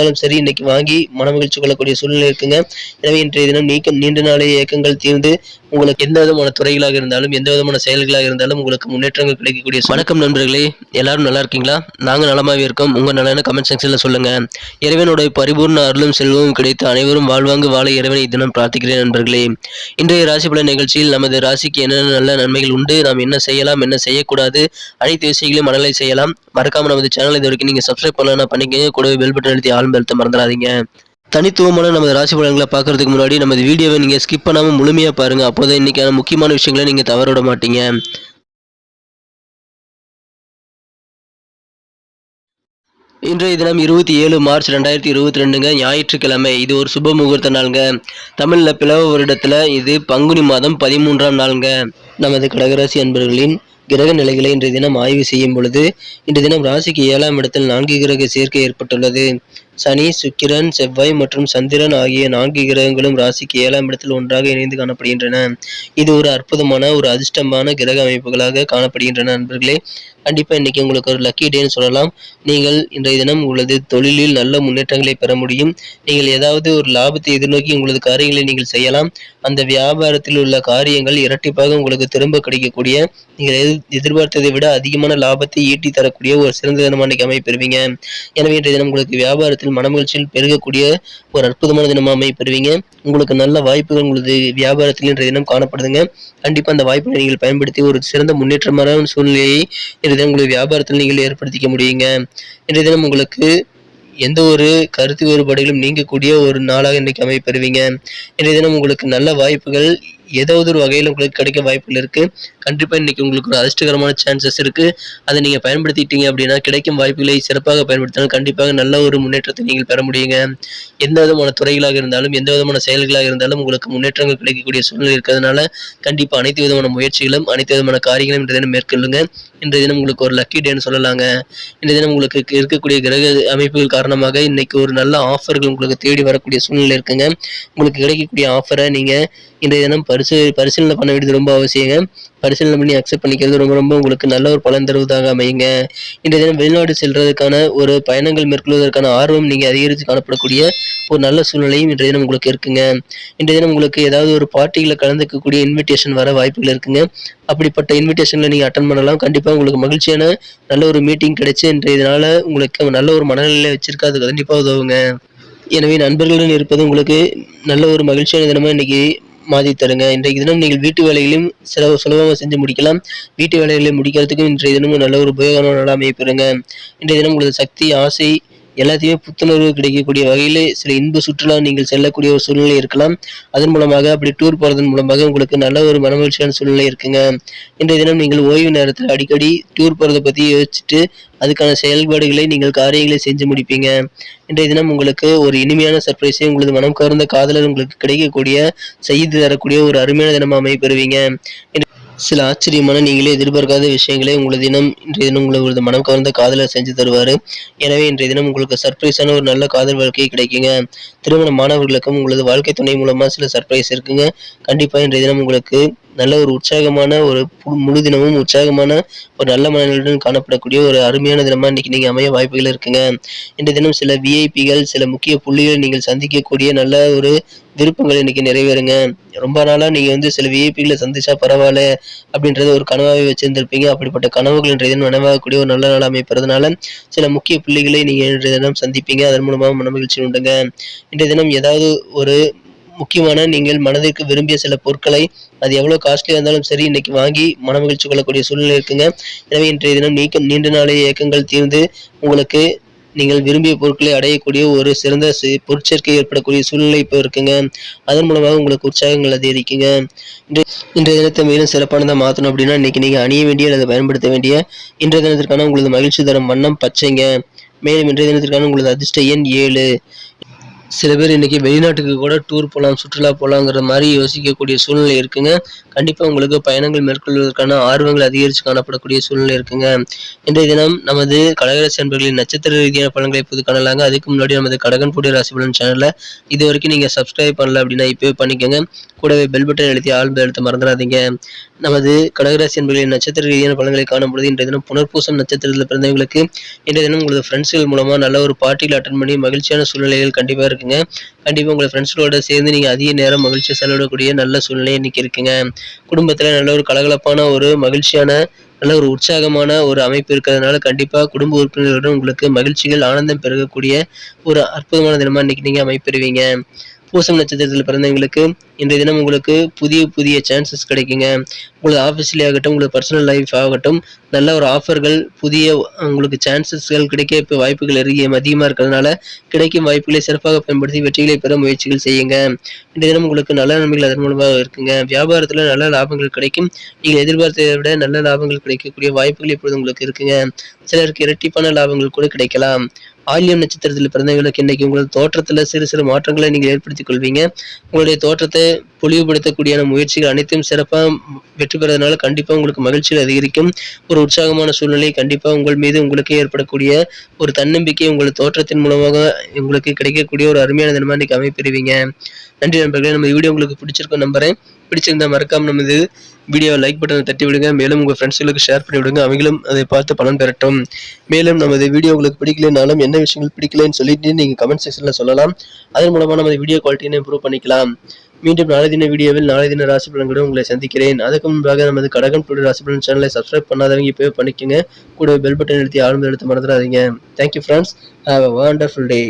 இருந்தாலும் சரி இன்னைக்கு வாங்கி மனமகிழ்ச்சி கொள்ளக்கூடிய சூழ்நிலை இருக்குங்க. எனவே இன்றைய தினம் நீக்கம் நீண்ட நாளைய இயக்கங்கள் தீர்ந்து உங்களுக்கு எந்த விதமான துறைகளாக இருந்தாலும் எந்த விதமான செயல்களாக இருந்தாலும் உங்களுக்கு முன்னேற்றங்கள் கிடைக்கக்கூடிய வணக்கம் நண்பர்களே எல்லாரும் நல்லா இருக்கீங்களா? நாங்க நலமாவே இருக்கோம். உங்க நலன கமெண்ட் செக்ஷன்ல சொல்லுங்க. இறைவனுடைய பரிபூர்ண அருளும் செல்வமும் கிடைத்து அனைவரும் வாழ்வாங்கு வாழ இறைவனை தினம் பிரார்த்திக்கிறேன் நண்பர்களே. இன்றைய ராசி பல நிகழ்ச்சியில் நமது ராசிக்கு என்னென்ன நல்ல நன்மைகள் உண்டு நாம் என்ன செய்யலாம் என்ன செய்யக்கூடாது அனைத்து விஷயங்களையும் மனநிலை செய்யலாம். மறக்காம நமது சேனல் இது வரைக்கும் நீங்க சப்ஸ்கிரைப் பண்ணலாம் பண்ணிக்கங்க. கூடவே பெல் பட்டன் அழுத்தி ஆல் பெல்த்தை மறந்துடாதீங்க. தனித்துவமான நமது ராசி பலன்களை பார்க்கறதுக்கு முன்னாடி நமது வீடியோவை நீங்கள் ஸ்கிப் பண்ணாம முழுமையா பாருங்க. அப்போதான் இன்னைக்கான முக்கியமான விஷயங்களை நீங்க தவற விட மாட்டீங்க. இன்றைய தினம் இருபத்தி ஏழு மார்ச் ரெண்டாயிரத்தி இருபத்தி ரெண்டுங்க. ஞாயிற்றுக்கிழமை. இது ஒரு சுப முகூர்த்த நாளுங்க. தமிழ்ல பிளவ வருடத்துல இது பங்குனி மாதம் பதிமூன்றாம் நாளுங்க. நமது கடகராசி அன்பர்களின் கிரக நிலைகளை இன்றைய தினம் ஆய்வு செய்யும் பொழுது இன்றைய தினம் ராசிக்கு ஏழாம் இடத்தில் நான்கு கிரக சேர்க்கை ஏற்பட்டுள்ளது. சனி சுக்கிரன் செவ்வாய் மற்றும் சந்திரன் ஆகிய நான்கு கிரகங்களும் ராசிக்கு ஏழாம் இடத்தில் ஒன்றாக இணைந்து காணப்படுகின்றன. இது ஒரு அற்புதமான ஒரு அதிர்ஷ்டமான கிரக அமைப்புகளாக காணப்படுகின்றன. நண்பர்களே கண்டிப்பா இன்னைக்கு உங்களுக்கு ஒரு லக்கி டேன்னு சொல்லலாம். நீங்கள் இன்றைய தினம் உங்களது தொழிலில் நல்ல முன்னேற்றங்களை பெற முடியும். நீங்கள் ஏதாவது ஒரு லாபத்தை எதிர்நோக்கி உங்களது காரியங்களை நீங்கள் செய்யலாம். அந்த வியாபாரத்தில் உள்ள காரியங்கள் இரட்டிப்பாக உங்களுக்கு திரும்ப கிடைக்கக்கூடிய நீங்கள் எதிர்பார்த்ததை விட அதிகமான லாபத்தை ஈட்டி தரக்கூடிய ஒரு சிறந்த தினமாக இன்னைக்கு அமைப்பெறுவீங்க எனவே இன்றைய தினம் உங்களுக்கு வியாபாரத்தில் மனமகிழ்ச்சியில் பெருகக்கூடிய ஒரு அற்புதமான தினமாக அமைப்பெறுவீங்க உங்களுக்கு நல்ல வாய்ப்புகள் உங்களது வியாபாரத்தில் இன்றைய தினம் காணப்படுதுங்க. கண்டிப்பா அந்த வாய்ப்பை நீங்கள் பயன்படுத்தி ஒரு சிறந்த முன்னேற்றமான சூழ்நிலையை இன்றைய தினம் உங்களுடைய வியாபாரத்தில் நீங்கள் ஏற்படுத்திக்க முடியுங்க. இன்றைய தினம் உங்களுக்கு எந்த ஒரு கருத்து வேறுபாடுகளும் நீங்கக்கூடிய ஒரு நாளாக இன்னைக்கு அமைப்பெறுவீங்க இன்றைய தினம் உங்களுக்கு நல்ல வாய்ப்புகள் ஏதாவது ஒரு வகையில் உங்களுக்கு கிடைக்க வாய்ப்புகள் இருக்குது கண்டிப்பாக இன்னைக்கு உங்களுக்கு ஒரு அதிர்ஷ்டகரமான சான்சஸ் இருக்குது அதை நீங்கள் பயன்படுத்திட்டீங்க அப்படின்னா கிடைக்கும் வாய்ப்புகளை சிறப்பாக பயன்படுத்தினால் கண்டிப்பாக நல்ல ஒரு முன்னேற்றத்தை நீங்கள் பெற முடியுங்க. எந்த விதமான துறைகளாக இருந்தாலும் எந்த விதமான செயல்களாக இருந்தாலும் உங்களுக்கு முன்னேற்றங்கள் கிடைக்கக்கூடிய சூழ்நிலை இருக்கிறதுனால கண்டிப்பாக அனைத்து விதமான முயற்சிகளும் அனைத்து விதமான காரியங்களும் இன்றைய தினம் மேற்கொள்ளுங்க. இன்றைய தினம் உங்களுக்கு ஒரு லக்கி டேன்னு சொல்லலாங்க. இன்றைய தினம் உங்களுக்கு இருக்கக்கூடிய கிரக அமைப்புகள் காரணமாக இன்னைக்கு ஒரு நல்ல ஆஃபர்கள் உங்களுக்கு தேடி வரக்கூடிய சூழ்நிலை இருக்குங்க. உங்களுக்கு கிடைக்கக்கூடிய ஆஃபரை நீங்கள் இன்றைய தினம் பரிசு பரிசீலனை பண்ண வேண்டியது ரொம்ப அவசியங்க. பரிசீலனை பண்ணி அக்செப்ட் பண்ணிக்கிறது ரொம்ப ரொம்ப உங்களுக்கு நல்ல ஒரு பலன் தருவதாக அமையுங்க. இன்றைய தினம் வெளிநாடு செல்வதற்கான ஒரு பயணங்கள் மேற்கொள்வதற்கான ஆர்வம் நீங்கள் அதிகரித்து காணப்படக்கூடிய ஒரு நல்ல சூழ்நிலையும் இன்றைய தினம் உங்களுக்கு இருக்குங்க. இன்றைய தினம் உங்களுக்கு ஏதாவது ஒரு பார்ட்டியில் கலந்துக்கக்கூடிய இன்விடேஷன் வர வாய்ப்புகள் இருக்குங்க. அப்படிப்பட்ட இன்விடேஷனில் நீங்கள் அட்டன் பண்ணலாம். கண்டிப்பாக உங்களுக்கு மகிழ்ச்சியான நல்ல ஒரு மீட்டிங் கிடைச்சு இன்றைய இதனால உங்களுக்கு நல்ல ஒரு மனநிலையை வச்சுருக்கா அது கண்டிப்பாக உதவுங்க. எனவே நண்பர்களுடன் இருப்பது உங்களுக்கு நல்ல ஒரு மகிழ்ச்சியான தினமாக இன்றைக்கி மாற்றி தருங்க. இன்றைய தினம் நீங்கள் வீட்டு வேலைகளையும் சில சுலபமாக செஞ்சு முடிக்கலாம். வீட்டு வேலைகளை முடிக்கிறதுக்கும் இன்றைய தினமும் நல்ல ஒரு உபயோகமான நாளாக அமைப்பெறுங்க இன்றைய தினம் உங்களது சக்தி ஆசை எல்லாத்தையுமே புத்துணர்வு கிடைக்கக்கூடிய வகையில் சில இன்ப சுற்றுலா நீங்கள் செல்லக்கூடிய ஒரு சூழ்நிலை இருக்கலாம். அதன் மூலமாக அப்படி டூர் போகிறதன் மூலமாக உங்களுக்கு நல்ல ஒரு மனமகிழ்ச்சியான சூழ்நிலை இருக்குங்க. இன்றைய தினம் நீங்கள் ஓய்வு நேரத்தில் அடிக்கடி டூர் போகிறத பற்றி யோசிச்சுட்டு அதுக்கான செயல்பாடுகளை நீங்கள் காரியங்களை செஞ்சு முடிப்பீங்க. இன்றைய தினம் உங்களுக்கு ஒரு இனிமையான சர்ப்ரைஸை உங்களது மனம் கவர்ந்த காதலர் உங்களுக்கு கிடைக்கக்கூடிய செய்து தரக்கூடிய ஒரு அருமையான தினமாக அமைப்பெறுவீங்க சில ஆச்சரியமான நீங்களே எதிர்பார்க்காத விஷயங்களை உங்களது தினம் இன்றைய தினம் உங்களது மனம் கவர்ந்த காதலர் செஞ்சு தருவார். எனவே இன்றைய தினம் உங்களுக்கு சர்ப்ரைஸான ஒரு நல்ல காதல் வாழ்க்கை கிடைக்குங்க. திருமண மாணவர்களுக்கும் உங்களது வாழ்க்கை துணை மூலமா சில சர்ப்ரைஸ் இருக்குங்க. கண்டிப்பா இன்றைய தினம் உங்களுக்கு நல்ல ஒரு உற்சாகமான ஒரு பு- முழு தினமும் உற்சாகமான ஒரு நல்ல மனநிலையுடன் காணப்படக்கூடிய ஒரு அருமையான தினமாக இன்னைக்கு நீங்கள் அமைய வாய்ப்புகள் இருக்குங்க. இன்றைய தினம் சில விஐபிகள் சில முக்கிய புள்ளிகளை நீங்கள் சந்திக்கக்கூடிய நல்ல ஒரு விருப்பங்கள் இன்னைக்கு நிறைவேறுங்க. ரொம்ப நாளாக நீங்கள் வந்து சில விஐபிகளை சந்திச்சா பரவாயில்ல அப்படின்றத ஒரு கனவாகவே வச்சிருந்திருப்பீங்க. அப்படிப்பட்ட கனவுகள் இன்றைய தினம் நனவாகக்கூடிய ஒரு நல்ல நாள் அமைப்பதுனால சில முக்கிய புள்ளிகளை நீங்கள் இன்றைய தினம் சந்திப்பீங்க. அதன் மூலமாக மனமகிழ்ச்சி உண்டுங்க. இன்றைய தினம் ஏதாவது ஒரு முக்கியமான நீங்கள் மனதிற்கு விரும்பிய சில பொருட்களை அது எவ்வளவு காஸ்ட்லியா இருந்தாலும் சரி இன்னைக்கு வாங்கி மனமகிழ்ச்சி கொள்ளக்கூடிய சூழ்நிலை இருக்குங்க. எனவே இன்றைய தினம் நீக்கம் நீண்ட நாளைய இயக்கங்கள் தீர்ந்து உங்களுக்கு நீங்கள் விரும்பிய பொருட்களை அடையக்கூடிய ஒரு சிறந்த பொருட்சேர்க்கை ஏற்படக்கூடிய சூழ்நிலை இப்போ இருக்குங்க. அதன் மூலமாக உங்களுக்கு உற்சாகங்கள் அதிகரிக்குங்க. இன்றைய இன்றைய தினத்தை மேலும் சிறப்பானதாக மாற்றணும் அப்படின்னா இன்னைக்கு நீங்கள் அணிய வேண்டிய அல்லது பயன்படுத்த வேண்டிய இன்றைய தினத்திற்கான உங்களது மகிழ்ச்சி தரும் வண்ணம் பச்சைங்க. மேலும் இன்றைய தினத்திற்கான உங்களது அதிர்ஷ்ட எண் ஏழு. சில பேர் இன்றைக்கி வெளிநாட்டுக்கு கூட டூர் போகலாம் சுற்றுலா போகலாங்கிற மாதிரி யோசிக்கக்கூடிய சூழ்நிலை இருக்குங்க. கண்டிப்பாக உங்களுக்கு பயணங்கள் மேற்கொள்வதற்கான ஆர்வங்கள் அதிகரித்து காணப்படக்கூடிய சூழ்நிலை இருக்குங்க. இன்றைய தினம் நமது கடகராசி அன்பர்களின் நட்சத்திர ரீதியான பலன்களை இப்போது காணலாங்க. அதுக்கு முன்னாடி நமது கடகன் புடி ராசி பலன் சேனலில் இது வரைக்கும் நீங்கள் சப்ஸ்கிரைப் பண்ணல அப்படின்னா இப்போவே பண்ணிக்கோங்க. கூடவே பெல் பட்டன் எழுத்தி ஆழ்ந்த எழுத்து மறந்துடாதீங்க. நமது கடகராசி அன்பர்களின் நட்சத்திர ரீதியான பலன்களை காணும்பொழுது இன்றைய தினம் புனர்பூசம் நட்சத்திரத்தில் பிறந்தவங்களுக்கு இன்றைய தினம் உங்களது ஃப்ரெண்ட்ஸ்கள் மூலமாக நல்ல ஒரு பார்ட்டியில் அட்டன் பண்ணி மகிழ்ச்சியான சூழ்நிலைகள் கண்டிப்பாக இருக்குங்க. கண்டிப்பாக உங்கள் ஃப்ரெண்ட்ஸோட சேர்ந்து நீங்கள் அதிக நேரம் மகிழ்ச்சியை செலவிடக்கூடிய நல்ல சூழ்நிலை இன்னைக்கு இருக்குங்க. குடும்பத்தில் நல்ல ஒரு கலகலப்பான ஒரு மகிழ்ச்சியான நல்ல ஒரு உற்சாகமான ஒரு அமைப்பு இருக்கிறதுனால கண்டிப்பாக குடும்ப உறுப்பினர்களுடன் உங்களுக்கு மகிழ்ச்சிகள் ஆனந்தம் பெருகக்கூடிய ஒரு அற்புதமான தினமாக இன்னைக்கு நீங்கள் அமைப்பெறுவீங்க. பூசம் நட்சத்திரத்தில் பிறந்தவங்களுக்கு இன்றைய தினம் உங்களுக்கு புதிய புதிய சான்சஸ் கிடைக்குங்க. உங்களுக்கு ஆஃபீஸ்லேயே ஆகட்டும் உங்களுக்கு பர்சனல் லைஃப் ஆகட்டும் நல்ல ஒரு ஆஃபர்கள் புதிய உங்களுக்கு சான்சஸ்கள் கிடைக்க இப்போ வாய்ப்புகள் அதிகம் அதிகமாக இருக்கிறதுனால கிடைக்கும் வாய்ப்புகளை சிறப்பாக பயன்படுத்தி வெற்றிகளை பெற முயற்சிகள் செய்யுங்க. இன்றைய தினம் உங்களுக்கு நல்ல நன்மைகள் அதன் மூலமாக இருக்குங்க. வியாபாரத்தில் நல்ல லாபங்கள் கிடைக்கும். நீங்கள் எதிர்பார்த்ததை விட நல்ல லாபங்கள் கிடைக்கக்கூடிய வாய்ப்புகள் இப்பொழுது உங்களுக்கு இருக்குங்க. சிலருக்கு இரட்டிப்பான லாபங்கள் கூட கிடைக்கலாம். ஆலியம் நட்சத்திரத்தில் பிறந்தவங்களுக்கு இன்னைக்கு உங்களது தோற்றத்தில் சிறு சிறு மாற்றங்களை நீங்கள் ஏற்படுத்திக் கொள்வீங்க. உங்களுடைய தோற்றத்தை பொலிவுபடுத்தக்கூடியான முயற்சிகள் அனைத்தும் சிறப்பாக வெற்றி பெறதுனால கண்டிப்பாக உங்களுக்கு மகிழ்ச்சிகள் அதிகரிக்கும். ஒரு உற்சாகமான சூழ்நிலை கண்டிப்பாக உங்கள் மீது உங்களுக்கு ஏற்படக்கூடிய ஒரு தன்னம்பிக்கை உங்கள் தோற்றத்தின் மூலமாக உங்களுக்கு கிடைக்கக்கூடிய ஒரு அருமையான தினமாக இன்னைக்கு அமைப்பெறுவீங்க. நன்றி நண்பர்களே நம்ம வீடியோ உங்களுக்கு பிடிச்சிருக்கோம் நம்புறேன். பிடிச்சிருந்தா மறக்காம நம்ம இது வீடியோவை லைக் பட்டனை தட்டி விடுங்க. மேலும் உங்கள் ஃப்ரெண்ட்ஸ்களுக்கு ஷேர் பண்ணி விடுங்க. அவங்களும் அதை பார்த்து பலன் பெறட்டும். மேலும் நமது வீடியோ உங்களுக்கு பிடிக்கலனாலும் என்ன விஷயங்கள் பிடிக்கலன்னு சொல்லிட்டு நீங்கள் கமெண்ட் செக்ஷனில் சொல்லலாம். அதன் மூலமாக நமது வீடியோ குவாலிட்டியை இம்ப்ரூவ் பண்ணிக்கலாம். மீண்டும் நாளை தின வீடியோவில் நாளை தின ராசி பலன்களுடன் உங்களை சந்திக்கிறேன். அதுக்கு முன்பாக நமது கடகம் டுடே ராசி பலன் சேனலை சப்ஸ்கிரைப் பண்ணாதவங்க இப்போவே பண்ணிக்கோங்க. கூட பெல் பட்டன் எழுத்தி ஆழ்ந்து எழுத்து மறந்துடாதீங்க. Thank you friends have a wonderful day